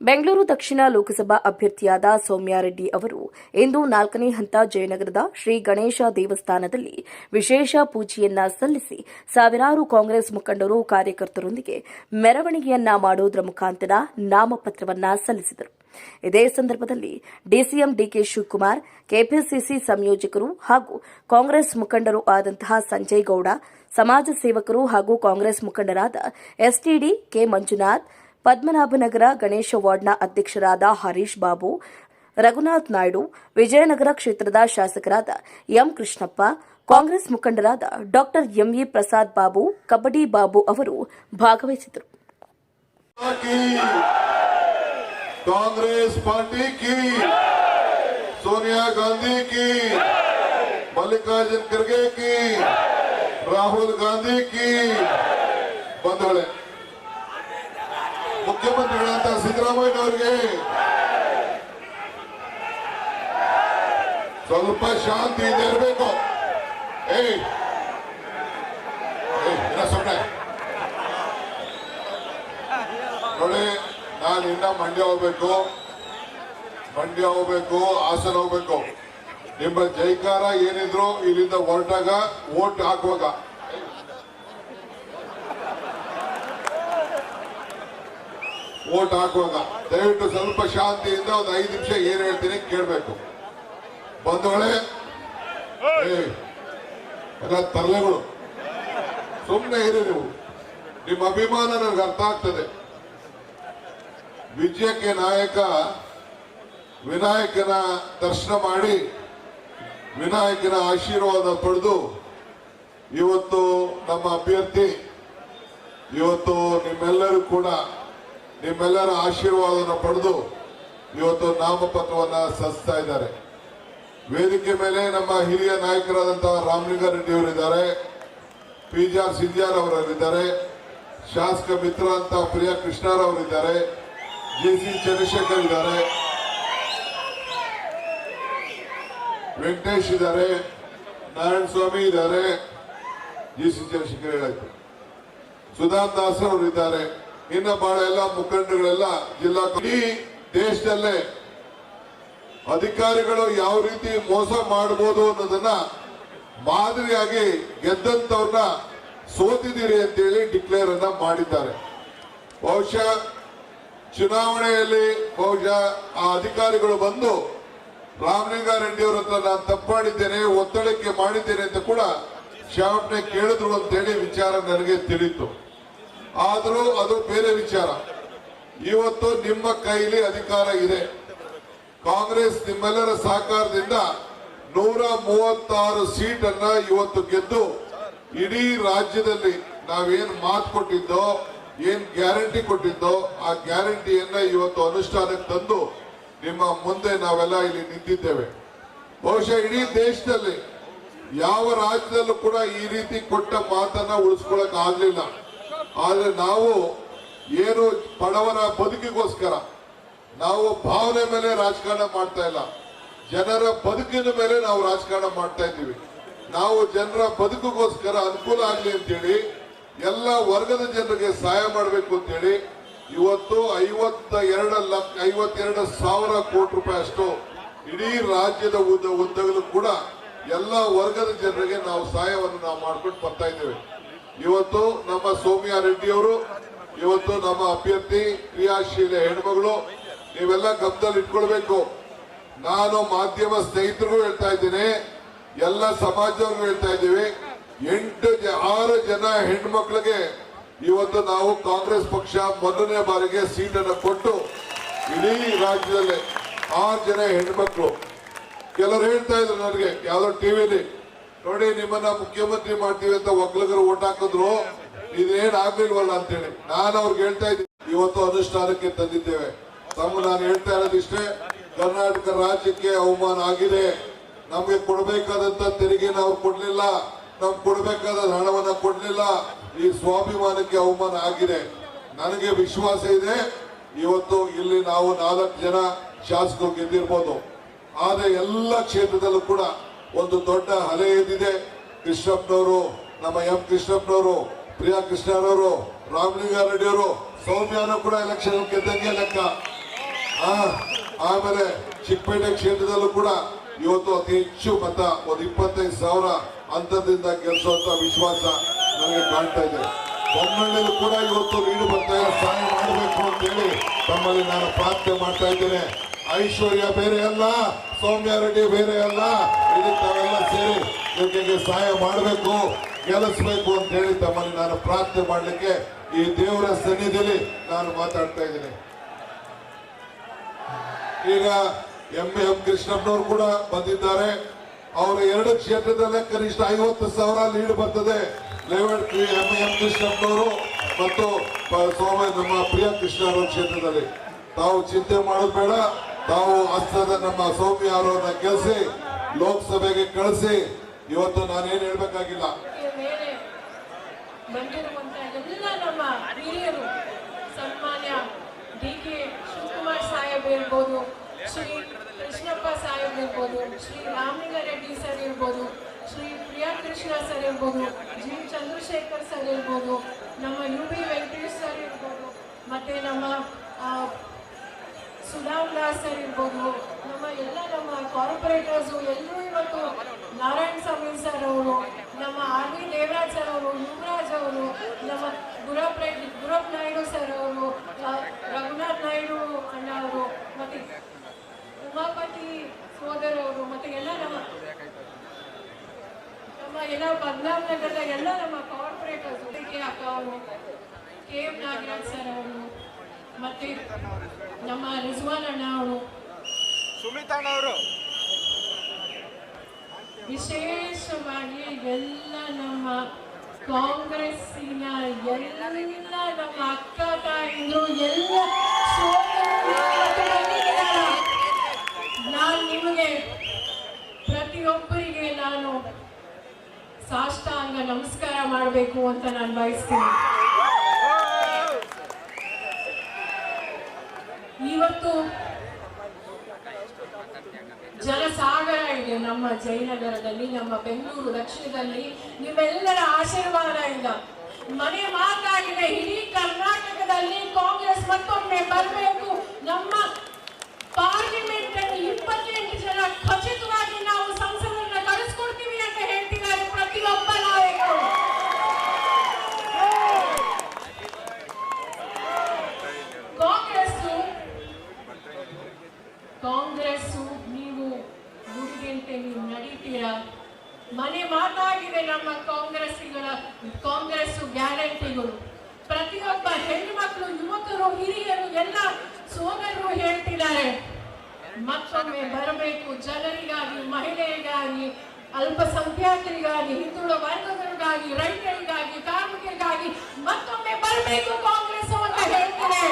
ಬೆಂಗಳೂರು ದಕ್ಷಿಣ ಲೋಕಸಭಾ ಅಭ್ಯರ್ಥಿಯಾದ ಸೌಮ್ಯಾರೆಡ್ಡಿ ಅವರು ಇಂದು ನಾಲ್ಕನೇ ಹಂತ ಜಯನಗರದ ಶ್ರೀ ಗಣೇಶ ದೇವಸ್ಥಾನದಲ್ಲಿ ವಿಶೇಷ ಪೂಜೆಯನ್ನ ಸಲ್ಲಿಸಿ ಸಾವಿರಾರು ಕಾಂಗ್ರೆಸ್ ಮುಖಂಡರು ಕಾರ್ಯಕರ್ತರೊಂದಿಗೆ ಮೆರವಣಿಗೆಯನ್ನ ಮಾಡುವುದರ ಮುಖಾಂತರ ನಾಮಪತ್ರವನ್ನ ಸಲ್ಲಿಸಿದರು. ಇದೇ ಸಂದರ್ಭದಲ್ಲಿ ಡಿಸಿಎಂ ಡಿಕೆ ಶಿವಕುಮಾರ್, ಕೆಪಿಸಿಸಿ ಸಂಯೋಜಕರು ಹಾಗೂ ಕಾಂಗ್ರೆಸ್ ಮುಖಂಡರು ಆದಂತಹ ಸಂಜಯ್ ಗೌಡ, ಸಮಾಜ ಸೇವಕರು ಹಾಗೂ ಕಾಂಗ್ರೆಸ್ ಮುಖಂಡರಾದ ಎಸ್ಟಿಡಿ ಕೆ ಮಂಜುನಾಥ್ ಪದ್ಮನಾಭನಗರ ಗಣೇಶ ವಾರ್ಡ್ನ ಅಧ್ಯಕ್ಷರಾದ ಹರೀಶ್ ಬಾಬು, ರಘುನಾಥ್ ನಾಯ್ಡು, ವಿಜಯನಗರ ಕ್ಷೇತ್ರದ ಶಾಸಕರಾದ ಎಂ ಕೃಷ್ಣಪ್ಪ, ಕಾಂಗ್ರೆಸ್ ಮುಖಂಡರಾದ doctor M E Prasad Babu, Kabaddi Babu ಅವರು ಭಾಗವಹಿಸಿದರು. ಕಾಂಗ್ರೆಸ್ ಪಾರ್ಟಿ ಕಿ, ಸೋನಿಯಾ ಗಾಂಧಿ ಕಿ, ಮಲ್ಲಿಕಾರ್ಜುನ್ ಖರ್ಗೆ ಕಿ, ರಾಹುಲ್ ಗಾಂಧಿ ಕಿ, ಬಂಧುಗಳೇ. ಮುಖ್ಯಮಂತ್ರಿಗಳಂತ ಸಿದ್ದರಾಮಯ್ಯ ಅವರಿಗೆ ಸ್ವಲ್ಪ ಶಾಂತಿಯಿಂದ ಇರಬೇಕು. ಏಯ್. ಸುಮ್ನೆ. ನೋಡಿ, ನಾನು ಇನ್ನ ಮಂಡ್ಯ ಹೋಗ್ಬೇಕು. ಮಂಡ್ಯ ಹೋಗ್ಬೇಕು, ಹಾಸನ ಹೋಗ್ಬೇಕು. ನಿಮ್ಮ ಜೈಕಾರ ಏನಿದ್ರು ಇಲ್ಲಿಂದ ಹೊರಟಾಗ ಓಟ್ ಹಾಕುವಾಗ. ಓಟ್ ಹಾಕುವಾಗ ದಯವಿಟ್ಟು ಸ್ವಲ್ಪ ಶಾಂತಿಯಿಂದ ಒಂದು ಐದು ನಿಮಿಷ ಏನ್ ಹೇಳ್ತೀನಿ ಕೇಳಬೇಕು. ಬಂದವಳೆ? ತರಲೆಗಳು. ಸುಮ್ಮನೆ ಇರಿ ನೀವು. ನಿಮ್ಮ ಅಭಿಮಾನ ನನಗೆ ಅರ್ಥ ಆಗ್ತದೆ. ವಿಜಯಕ್ಕೆ ನಾಯಕ, ವಿನಾಯಕನ ದರ್ಶನ ಮಾಡಿ, ವಿನಾಯಕನ ಆಶೀರ್ವಾದ ಪಡೆದು ಇವತ್ತು ನಮ್ಮ ಅಭ್ಯರ್ಥಿ, ಇವತ್ತು ನಿಮ್ಮೆಲ್ಲರೂ ಕೂಡ ನಿಮ್ಮೆಲ್ಲರ ಆಶೀರ್ವಾದವನ್ನು ಪಡೆದು ಇವತ್ತು ನಾಮಪತ್ರವನ್ನ ಸಲ್ಲಿಸ್ತಾ ಇದ್ದಾರೆ. ವೇದಿಕೆ ಮೇಲೆ ನಮ್ಮ ಹಿರಿಯ ನಾಯಕರಾದಂತಹ ರಾಮಲಿಂಗಾರೆಡ್ಡಿ ಅವರಿದ್ದಾರೆ ಪಿ ಜಿ ಆರ್ ಸಿಂಧ್ಯಾರ್ ಅವರಲ್ಲಿದ್ದಾರೆ, ಶಾಸಕ ಮಿತ್ರ ಅಂತ ಪ್ರಿಯಾ ಕೃಷ್ಣರವರಿದ್ದಾರೆ ಜಿ ಸಿ ಚಂದ್ರಶೇಖರ್ ಇದ್ದಾರೆ, ವೆಂಕಟೇಶ್ ಇದ್ದಾರೆ, ನಾರಾಯಣ ಸ್ವಾಮಿ ಇದ್ದಾರೆ ಜಿ ಸಿ ಚಂದ್ರಶೇಖರ್ ಹೇಳಾಯ್ತು ಸುಧಾಂತ್ ದಾಸರವರು ಇದ್ದಾರೆ ಇನ್ನ ಬಹಳ ಎಲ್ಲ ಮುಖಂಡಗಳೆಲ್ಲ ಜಿಲ್ಲಾ ಇಡೀ ದೇಶದಲ್ಲೇ ಅಧಿಕಾರಿಗಳು ಯಾವ ರೀತಿ ಮೋಸ ಮಾಡಬಹುದು ಅನ್ನೋದನ್ನ ಮಾದರಿಯಾಗಿ ಗೆದ್ದಂತವ್ರನ್ನ ಸೋತಿದ್ದೀರಿ ಅಂತೇಳಿ ಡಿಕ್ಲೇರ್ ಅನ್ನ ಮಾಡಿದ್ದಾರೆ. ಬಹುಶಃ ಚುನಾವಣೆಯಲ್ಲಿ ಬಹುಶಃ ಆ ಅಧಿಕಾರಿಗಳು ಬಂದು ರಾಮಲಿಂಗಾರೆಡ್ಡಿ ಅವರ ಹತ್ರ ನಾನು ತಪ್ಪಾಡಿದ್ದೇನೆ ಒತ್ತಡಕ್ಕೆ ಮಾಡಿದ್ದೇನೆ ಅಂತ ಕೂಡ ಕ್ಷಮಾಪಣೆ ಕೇಳಿದ್ರು ಅಂತೇಳಿ ವಿಚಾರ ನನಗೆ ತಿಳಿತು. ಆದರೂ ಅದು ಬೇರೆ ವಿಚಾರ. ಇವತ್ತು ನಿಮ್ಮ ಕೈಲಿ ಅಧಿಕಾರ ಇದೆ. ಕಾಂಗ್ರೆಸ್ ನಿಮ್ಮೆಲ್ಲರ ಸಹಕಾರದಿಂದ ನೂರ ಮೂವತ್ತಾರು ಸೀಟ್ ಅನ್ನ ಇವತ್ತು ಗೆದ್ದು ಇಡೀ ರಾಜ್ಯದಲ್ಲಿ ನಾವೇನ್ ಮಾತು ಕೊಟ್ಟಿದ್ದೋ, ಏನ್ ಗ್ಯಾರಂಟಿ ಕೊಟ್ಟಿದ್ದೋ, ಆ ಗ್ಯಾರಂಟಿಯನ್ನ ಇವತ್ತು ಅನುಷ್ಠಾನಕ್ಕೆ ತಂದು ನಿಮ್ಮ ಮುಂದೆ ನಾವೆಲ್ಲ ಇಲ್ಲಿ ನಿಂತಿದ್ದೇವೆ. ಬಹುಶಃ ಇಡೀ ದೇಶದಲ್ಲಿ ಯಾವ ರಾಜ್ಯದಲ್ಲೂ ಕೂಡ ಈ ರೀತಿ ಕೊಟ್ಟ ಮಾತನ್ನ ಉಳಿಸ್ಕೊಳಕ್ ಆಗ್ಲಿಲ್ಲ. ಆದ್ರೆ ನಾವು ಏನು ಬಡವರ ಬದುಕಿಗೋಸ್ಕರ, ನಾವು ಭಾವನೆ ಮೇಲೆ ರಾಜಕಾರಣ ಮಾಡ್ತಾ ಇಲ್ಲ. ಜನರ ಬದುಕಿನ ಮೇಲೆ ನಾವು ರಾಜಕಾರಣ ಮಾಡ್ತಾ ಇದ್ದೀವಿ. ನಾವು ಜನರ ಬದುಕಿಗೋಸ್ಕರ ಅನುಕೂಲ ಆಗಲಿ ಅಂತೇಳಿ, ಎಲ್ಲ ವರ್ಗದ ಜನರಿಗೆ ಸಹಾಯ ಮಾಡಬೇಕು ಅಂತೇಳಿ, ಇವತ್ತು ಐವತ್ತ ಎರಡು ಲಕ್ಷ ಐವತ್ತೆರಡು ಸಾವಿರ ಕೋಟಿ ರೂಪಾಯಿ ಅಷ್ಟು ಇಡೀ ರಾಜ್ಯದ ಉದ್ದ ಉದ್ದಗಲೂ ಕೂಡ ಎಲ್ಲ ವರ್ಗದ ಜನರಿಗೆ ನಾವು ಸಹಾಯವನ್ನು ನಾವು ಮಾಡ್ಕೊಂಡು ಬರ್ತಾ ಇದ್ದೇವೆ. ಇವತ್ತು ನಮ್ಮ ಸೌಮ್ಯ ರೆಡ್ಡಿ ಅವರು, ಇವತ್ತು ನಮ್ಮ ಅಭ್ಯರ್ಥಿ ಕ್ರಿಯಾಶೀಲ ಹೆಣ್ಮಗಳು, ನೀವೆಲ್ಲ ಗಮನದಲ್ಲಿ ಇಟ್ಕೊಳ್ಬೇಕು. ನಾನು ಮಾಧ್ಯಮ ಸ್ನೇಹಿತರಿಗೂ ಹೇಳ್ತಾ ಇದ್ದೀನಿ, ಎಲ್ಲ ಸಮಾಜವ್ರಿಗೂ ಹೇಳ್ತಾ ಇದ್ದೀವಿ, ಎಂಟು ಆರು ಜನ ಹೆಣ್ಮಕ್ಳಿಗೆ ಇವತ್ತು ನಾವು ಕಾಂಗ್ರೆಸ್ ಪಕ್ಷ ಮೊದಲನೇ ಬಾರಿಗೆ ಸೀಟನ್ನು ಕೊಟ್ಟು ಇಡೀ ರಾಜ್ಯದಲ್ಲಿ ಆರು ಜನ ಹೆಣ್ಮಕ್ಳು. ಕೆಲವರು ಹೇಳ್ತಾ ಇದ್ರು ನನಗೆ, ಯಾವ್ದೋ ಟಿವಿಲಿ ನೋಡಿ, ನಿಮ್ಮನ್ನ ಮುಖ್ಯಮಂತ್ರಿ ಮಾಡ್ತೀವಿ ಅಂತ ಒಕ್ಕಲಿಗರು ಓಟ್ ಹಾಕಿದ್ರು, ಇದೇನ್ ಆಗ್ಲಿಲ್ವಲ್ಲ ಅಂತೇಳಿ. ನಾನು ಅವ್ರಿಗೆ ಹೇಳ್ತಾ ಇದ್ದೀನಿ, ಇವತ್ತು ಅನುಷ್ಠಾನಕ್ಕೆ ತಂದಿದ್ದೇವೆ. ತಮ್ಮ ನಾನು ಹೇಳ್ತಾ ಇರೋದಿಷ್ಟೇ, ಕರ್ನಾಟಕ ರಾಜ್ಯಕ್ಕೆ ಅವಮಾನ ಆಗಿದೆ. ನಮ್ಗೆ ಕೊಡಬೇಕಾದಂತ ತೆರಿಗೆ ನಾವು ಕೊಡ್ಲಿಲ್ಲ. ನಮ್ಗೆ ಕೊಡಬೇಕಾದ ಹಣವನ್ನ ಕೊಡ್ಲಿಲ್ಲ. ಈ ಸ್ವಾಭಿಮಾನಕ್ಕೆ ಅವಮಾನ ಆಗಿದೆ. ನನಗೆ ವಿಶ್ವಾಸ ಇದೆ, ಇವತ್ತು ಇಲ್ಲಿ ನಾವು ನಾಲ್ಕು ಜನ ಶಾಸಕರು ಗೆದ್ದಿರ್ಬೋದು. ಆದ್ರೆ ಎಲ್ಲ ಕ್ಷೇತ್ರದಲ್ಲೂ ಕೂಡ ಒಂದು ದೊಡ್ಡ ಹಲೆ ಎದ್ದಿದೆ. ಕೃಷ್ಣಪ್ಪನವರು, ನಮ್ಮ ಎಂ ಕೃಷ್ಣಪ್ಪನವರು, ಪ್ರಿಯಾ ಕೃಷ್ಣರವರು, ರಾಮಲಿಂಗಾರೆಡ್ಡಿಯವರು, ಸೌಮ್ಯನು ಕೂಡ ಎಲೆಕ್ಷನ್ ಗೆದ್ದಂಗೆ ಲೆಕ್ಕ. ಆಮೇಲೆ ಚಿಕ್ಕಪೇಟೆ ಕ್ಷೇತ್ರದಲ್ಲೂ ಕೂಡ ಇವತ್ತು ಅತಿ ಹೆಚ್ಚು ಮತ, ಒಂದು ಇಪ್ಪತ್ತೈದು ಸಾವಿರ ಅಂತರದಿಂದ ಗೆಲ್ಲಿಸುವಂತ ವಿಶ್ವಾಸ ನನಗೆ ಕಾಣ್ತಾ ಇದೆ. ಬೊಮ್ಮಣ್ಣಲ್ಲೂ ಕೂಡ ಇವತ್ತು ನೀಡು ಬರ್ತಾ ಸಹಾಯ ಮಾಡಬೇಕು ಅಂತೇಳಿ ತಮ್ಮಲ್ಲಿ ನಾನು ಪ್ರಾರ್ಥನೆ ಮಾಡ್ತಾ ಇದ್ದೇನೆ. ಐಶ್ವರ್ಯ ಬೇರೆ ಅಲ್ಲ, ಸೌಮ್ಯ ರೆಡ್ಡಿ ಬೇರೆ ಅಲ್ಲ ಇದಕ್ಕೆ ತಾವೆಲ್ಲ ಸೇರಿ ಇವರಿಗೆ ಸಹಾಯ ಮಾಡಬೇಕು, ಗೆಲ್ಲಿಸ್ಬೇಕು ಅಂತ ಹೇಳಿ ತಮ್ಮಲ್ಲಿ ನಾನು ಪ್ರಾರ್ಥನೆ ಮಾಡಲಿಕ್ಕೆ ಈ ದೇವರ ಸನ್ನಿಧಿಯಲ್ಲಿ ನಾನು ಮಾತಾಡ್ತಾ ಇದ್ದೀನಿ. ಈಗ ಎಂ. ಎಂ. ಕೃಷ್ಣಪ್ಪನವರು ಕೂಡ ಬಂದಿದ್ದಾರೆ. ಅವರ ಎರಡು ಕ್ಷೇತ್ರದಲ್ಲೇ ಕನಿಷ್ಠ ಐವತ್ತು ಸಾವಿರ ಲೀಡ್ ಬರ್ತದೆ. Layout M. ಎಂ. ಕೃಷ್ಣಪ್ಪನವರು ಮತ್ತು ಸೋಮ ನಮ್ಮ ಪ್ರಿಯ ಕೃಷ್ಣ ಕ್ಷೇತ್ರದಲ್ಲಿ. ತಾವು ಚಿಂತೆ ಮಾಡೋದು ಬೇಡ. ತಾವು ಹಸ್ತದ ನಮ್ಮ ಸೌಮ್ಯ ಅವರನ್ನ ಗೆಲ್ಲಿಸಿ ಲೋಕಸಭೆಗೆ ಕಳಿಸಿ, ಇವತ್ತು ನಾನೇನು ಹೇಳ್ಬೇಕಾಗಿಲ್ಲ. ಸನ್ಮಾನ್ಯ ಡಿ ಕೆ ಶಿವಕುಮಾರ್ ಸಾಹೇಬ್ ಇರ್ಬೋದು ಶ್ರೀ ಕೃಷ್ಣಪ್ಪ ಸಾಹೇಬ್ ಇರ್ಬೋದು ಶ್ರೀ ರಾಮಲಿಂಗಾರೆಡ್ಡಿ ಸರ್ ಇರ್ಬೋದು ಶ್ರೀ ಪ್ರಿಯಾ ಕೃಷ್ಣ ಸರ್ ಇರ್ಬೋದು ಜಿ ಚಂದ್ರಶೇಖರ್ ಸರ್ ಇರ್ಬೋದು ನಮ್ಮ ಯು ಬಿ ವೆಂಕಟೇಶ್ ಸರ್ ಇರ್ಬೋದು ಮತ್ತೆ ನಮ್ಮ ಸುಧಾಮ್ ದಾಸ್ ಸರ್ ಇರ್ಬೋದು, ನಮ್ಮ ಎಲ್ಲ ನಮ್ಮ ಕಾರ್ಪೊರೇಟರ್ಸು ಎಲ್ಲರೂ ಇವತ್ತು ನಾರಾಯಣ ಸ್ವಾಮಿ ಸರ್ ಅವರು, ನಮ್ಮ ಆರ್ ವಿ ದೇವರಾಜ್ ಸರ್ ಅವರು, ಯುವರಾಜ್ ಅವರು, ನಮ್ಮ ಗುರಪ್ ರೆಡ್ಡಿ ಗುರಪ್ ನಾಯ್ಡು ಸರ್ ಅವರು ರಘುನಾಥ್ ನಾಯ್ಡು ಅಣ್ಣ ಅವರು, ಮತ್ತೆ ಉಮಾಪತಿ ಸೋದರವರು ಮತ್ತೆ ಎಲ್ಲ ನಮ್ಮ ನಮ್ಮ ಎಲ್ಲ ಪದ್ಮನಾಭ ನಗರದ ಎಲ್ಲ ನಮ್ಮ ಕಾರ್ಪೊರೇಟರ್ಸ್ ಕೆ ಅಕ್ಕ ಅವರು, ಕೆ ಎಂ ನಾಗರಾಜ್ ಸರ್ ಅವರು ಮತ್ತೆ ನಮ್ಮ ರಿಜ್ವಾನ್ ಅಣ್ಣ ಅವರು. ಸುಮಿತಣ್ಣವರು ವಿಶೇಷವಾಗಿ ಎಲ್ಲ ನಮ್ಮ ಕಾಂಗ್ರೆಸ್ಸಿನ ಎಲ್ಲ ನಮ್ಮ ಅಕ್ಕ ತಾಯಿದ್ರು ಎಲ್ಲ ನಾನು ನಿಮಗೆ ಪ್ರತಿಯೊಬ್ಬರಿಗೆ ನಾನು ಸಾಷ್ಟಾಂಗ ನಮಸ್ಕಾರ ಮಾಡಬೇಕು ಅಂತ ನಾನು ಬಯಸ್ತೀನಿ ಇವತ್ತು ಜನಸಾಗರ ಇದೆ ನಮ್ಮ ಜಯನಗರದಲ್ಲಿ ನಮ್ಮ ಬೆಂಗಳೂರು ದಕ್ಷಿಣದಲ್ಲಿ ನಿಮ್ಮೆಲ್ಲರ ಆಶೀರ್ವಾದದಿಂದ ಮನೆ ಮಾತಾಗಿದೆ ಇಡೀ ಕರ್ನಾಟಕದಲ್ಲಿ ಮತ್ತೊಮ್ಮೆ ಬರಬೇಕು ಜನರಿಗಾಗಿ ಮಹಿಳೆಯರಿಗಾಗಿ ಅಲ್ಪಸಂಖ್ಯಾತರಿಗಾಗಿ ಹಿಂದುಳಿದ ವರ್ಗಗಳಿಗಾಗಿ ರೈತರಿಗಾಗಿ ಕಾರ್ಮಿಕರಿಗಾಗಿ ಮತ್ತೊಮ್ಮೆ ಬರಬೇಕು ಕಾಂಗ್ರೆಸ್ ಅಂತ ಹೇಳ್ತಾರೆ